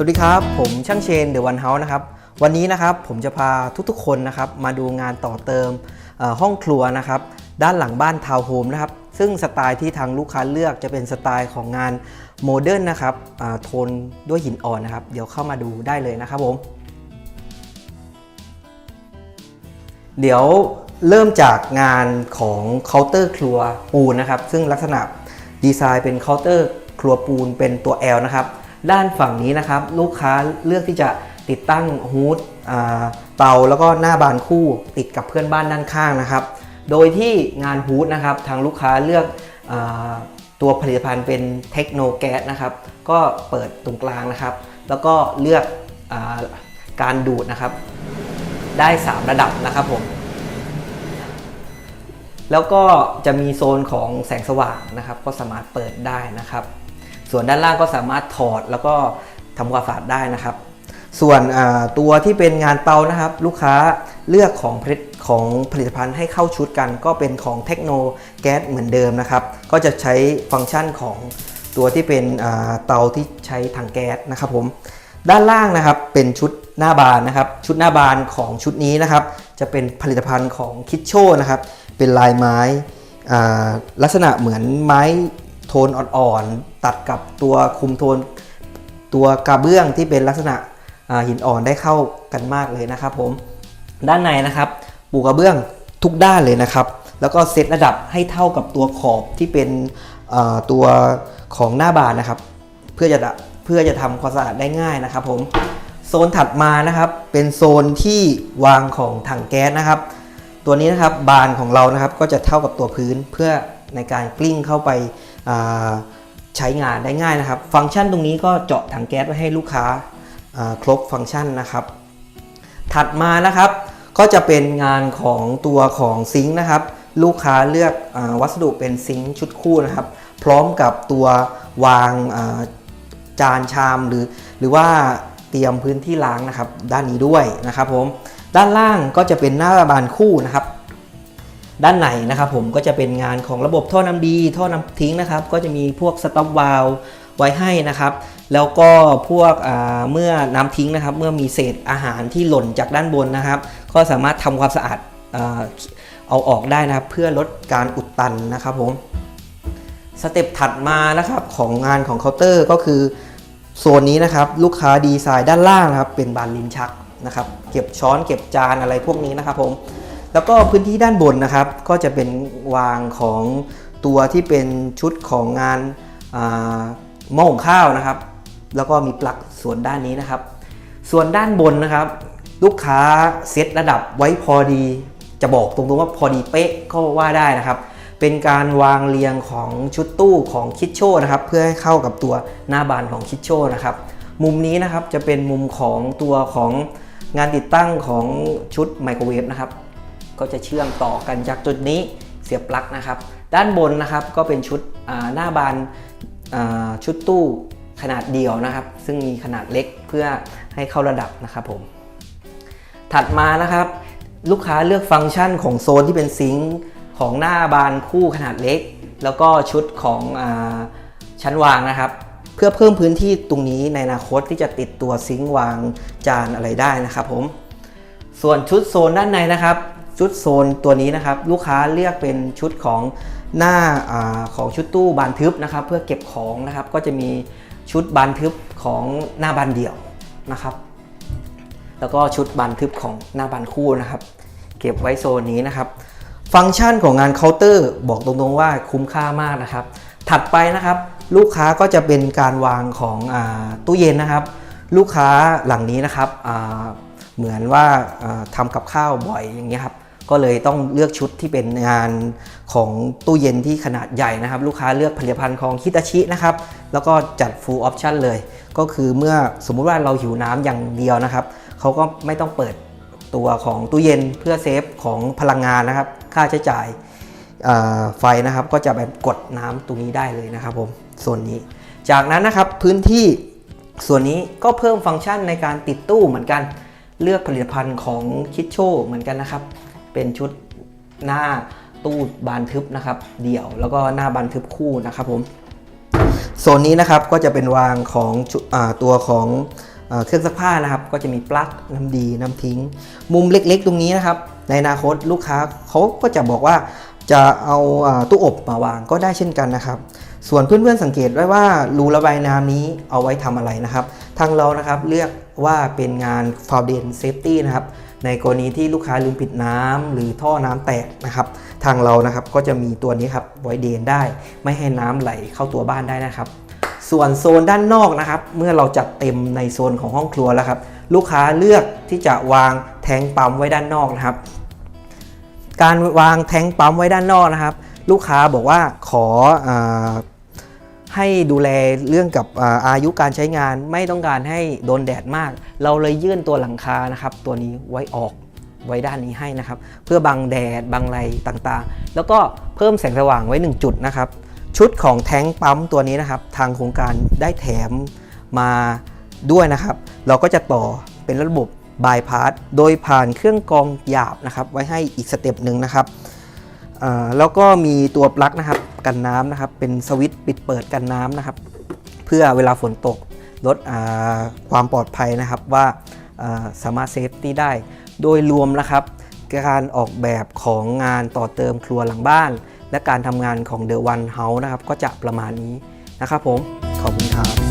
สวัสดีครับ ผมช่างเชนเดอะวันเฮาส์นะครับ วันนี้นะครับผมจะพาทุกๆคนนะครับมาดูงานต่อเติมห้องครัวนะครับด้านหลังบ้านทาวน์โฮมนะครับซึ่งสไตล์ที่ทางลูกค้าเลือกจะเป็นสไตล์ของงานโมเดิร์นนะครับโทนด้วยหินอ่อนนะครับ เดี๋ยวเข้ามาดูได้เลยนะครับผมเดี๋ยวเริ่มจากงานของเคาน์เตอร์ครัวปูนนะครับ ซึ่งลักษณะดีไซน์เป็นเคาน์เตอร์ครัวปูนเป็นตัว L นะครับ ด้านฝั่งนี้นะครับลูกค้าเลือกที่จะติดตั้งฮูดเตาแล้วก็หน้าบานคู่ติดกับเพื่อนบ้านด้านข้างนะครับ โดยที่งานฮูดนะครับทางลูกค้าเลือกอตัวผลิตภัณฑ์เป็นเทคโนแก๊สนะครับ ก็เปิดตรงกลางนะครับ แล้วก็เลือกอการดูดนะครับ ได้ 3 ระดับนะครับผม แล้วก็จะมีโซนของแสงสว่างนะครับ ก็สามารถเปิดได้นะครับ ส่วนด้านล่างก็สามารถถอดแล้วก็ทำความสะอาดได้นะครับ ส่วนตัวที่เป็นงานเตานะครับ ลูกค้าเลือกของผลิตของผลิตภัณฑ์ให้เข้าชุดกัน ก็เป็นของเทคโนแก๊สเหมือนเดิมนะครับ ก็จะใช้ฟังก์ชันของตัวที่เป็นเตาที่ใช้ถังแก๊สนะครับผมด้านล่างนะครับเป็นชุดหน้าบานนะครับ ชุดหน้าบานของชุดนี้นะครับ จะเป็นผลิตภัณฑ์ของคิดโชนะครับ เป็นลายไม้ลักษณะเหมือนไม้โทนอ่อน ตัดกับตัวคุมโทน ตัวกระเบื้องที่เป็นลักษณะหินอ่อนได้เข้ากันมากเลยนะครับผมด้านในนะครับปูกระเบื้องทุกด้านเลยนะครับ แล้วก็เซตระดับให้เท่ากับตัวขอบที่เป็นตัวของหน้าบานนะครับ เพื่อจะเพื่อจะทำความสะอาดได้ง่ายนะครับ ผมโซนถัดมานะครับเป็นโซนที่วางของถังแก๊สนะครับ ตัวนี้นะครับบานของเรานะครับก็จะเท่ากับตัวพื้นเพื่อในการกลิ้งเข้าไปา ใช้งานได้ง่ายนะครับ ฟังก์ชันตรงนี้ก็เจาะถังแก๊สไว้ให้ลูกค้าครบฟังก์ชันนะครับ ถัดมานะครับก็จะเป็นงานของตัวของซิงค์นะครับ ลูกค้าเลือกอวัสดุเป็นซิงค์ชุดคู่นะครับ พร้อมกับตัววางาจานชามหรือ หรือว่าเตรียมพื้นที่ล้างนะครับ ด้านนี้ด้วยนะครับผมด้านล่างก็จะเป็นหน้าบานคู่นะครับ ด้านในนะครับผมก็จะเป็นงานของระบบท่อน้ำดี ท่อน้ำทิ้งนะครับ ก็จะมีพวกสต็อปวาลไว้ให้นะครับ แล้วก็พวกเมื่อน้ำทิ้งนะครับ เมื่อมีเศษอาหารที่หล่นจากด้านบนนะครับ ก็สามารถทำความสะอาดเอาออกได้นะครับ เพื่อลดการอุดตันนะครับผมสเต็ปถัดมานะครับของงานของเคาน์เตอร์ก็คือโซนนี้นะครับลูกค้าดีไซน์ด้านล่างนะครับเป็นบานลิ้นชักนะครับ เก็บช้อนเก็บจานอะไรพวกนี้นะครับผม แล้วก็พื้นที่ด้านบนนะครับ ก็จะเป็นวางของตัวที่เป็นชุดของงานหม้อหุงข้าวนะครับ แล้วก็มีปลั๊กส่วนด้านนี้นะครับ ส่วนด้านบนนะครับ ลูกค้าเซตระดับไว้พอดี จะบอกตรงๆว่าพอดีเป๊ะก็ว่าได้นะครับ เป็นการวางเรียงของชุดตู้ของคิดโชนะครับ เพื่อให้เข้ากับตัวหน้าบานของคิดโชนะครับ มุมนี้นะครับจะเป็นมุมของตัวของงานติดตั้งของชุดไมโครเวฟนะครับ ก็จะเชื่อมต่อกันจากจุดนี้เสียบปลั๊กนะครับ ด้านบนนะครับก็เป็นชุดหน้าบานชุดตู้ขนาดเดียวนะครับ ซึ่งมีขนาดเล็กเพื่อให้เข้าระดับนะครับผม ถัดมานะครับ ลูกค้าเลือกฟังก์ชันของโซนที่เป็นซิงค์ของหน้าบานคู่ขนาดเล็ก แล้วก็ชุดของอชั้นวางนะครับ เพื่อเพิ่มพื้นที่ตรงนี้ในอนาคตที่จะติดตัวซิงค์วางจานอะไรได้นะครับผมส่วนชุดโซนด้านในนะครับ ชุดโซนตัวนี้นะครับลูกค้าเลือกเป็นชุดของหน้าอาของชุดตู้บานทึบนะครับ เพื่อเก็บของนะครับก็จะมีชุดบานทึบของหน้าบานเดี่ยวนะครับ แล้วก็ชุดบานทึบของหน้าบานคู่นะครับ เก็บไว้โซนนี้นะครับ ฟังก์ชันของงานเคาน์เตอร์บอกตรงๆว่าคุ้มค่ามากนะครับ ถัดไปนะครับ ลูกค้าก็จะเป็นการวางของอตู้เย็นนะครับ ลูกค้าหลังนี้นะครับเหมือนว่าอ่าทำกับข้าวบ่อยอย่างเงี้ยครับ ก็เลยต้องเลือกชุดที่เป็นงานของตู้เย็นที่ขนาดใหญ่นะครับ ลูกค้าเลือกผลิตภัณฑ์ของฮิตาชินะครับ แล้วก็จัด full option เลย ก็คือเมื่อสมมุติว่าเราหิวน้ำอย่างเดียวนะครับเขาก็ไม่ต้องเปิดตัวของตู้เย็นเพื่อเซฟของพลังงานนะครับ ค่าใช้จ่ายไฟนะครับ ก็จะแบบกดน้ำตรงนี้ได้เลยนะครับผมส่วนนี้ จากนั้นนะครับพื้นที่ส่วนนี้ก็เพิ่มฟังก์ชันในการติดตู้เหมือนกัน เลือกผลิตภัณฑ์ของคิดโชเหมือนกันนะครับ เป็นชุดหน้าตู้บานทึบนะครับ เดี่ยวแล้วก็หน้าบานทึบคู่นะครับผมโซนนี้นะครับก็จะเป็นวางของอตัวของเอเครื่องซักผ้านะครับ ก็จะมีปลั๊กน้ำดีน้ำทิ้ง มุมเล็กๆ ตรงนี้นะครับ ในอนาคตลูกค้าเขาก็จะบอกว่าจะเอาอ่าตู้อบมาวางก็ได้เช่นกันนะครับ ส่วนเพื่อนๆสังเกตไว้ว่ารูระบายน้ำนี้เอาไว้ทำอะไรนะครับ ทางเรานะครับเลือกว่าเป็นงาน f o u n d a t i o n Safety นะครับ ในกรณีที่ลูกค้าลืมปิดน้ำหรือท่อน้ำแตกนะครับ ทางเรานะครับก็จะมีตัวนี้ครับไว้เดนได้ ไม่ให้น้ำไหลเข้าตัวบ้านได้นะครับ ส่วนโซนด้านนอกนะครับ เมื่อเราจัดเต็มในโซนของห้องครัวแล้วครับ ลูกค้าเลือกที่จะวางแทงปั๊มไว้ด้านนอกนะครับ การวางแทงปั๊มไว้ด้านนอกนะครับ ลูกค้าบอกว่าขออา ให้ดูแลเรื่องกับอายุการใช้งานไม่ต้องการให้โดนแดดมาก เราเลยยื่นตัวหลังคานะครับ ตัวนี้ไว้ออกไว้ด้านนี้ให้นะครับ เพื่อบังแดดบังไรต่างๆ แล้วก็เพิ่มแสงสว่างไว้ 1 จุดนะครับ ชุดของแท้งปั๊มตัวนี้นะครับ ทางโครงการได้แถมมาด้วยนะครับ เราก็จะต่อเป็นระบบบายพาสโดยผ่านเครื่องกรองหยาบนะครับ ไว้ให้อีกสเต็ปหนึ่งนะครับแล้วก็มีตัวปลั๊กนะครับ กันน้ำนะครับ เป็นสวิตช์ปิดเปิดกันน้ำนะครับ เพื่อเวลาฝนตกลดความปลอดภัยนะครับว่าอ่าสามารถเซฟตี้ได้ โดยรวมนะครับ การออกแบบของงานต่อเติมครัวหลังบ้าน และการทำงานของ The One House นะครับ ก็จะประมาณนี้นะครับผม ขอบคุณครับ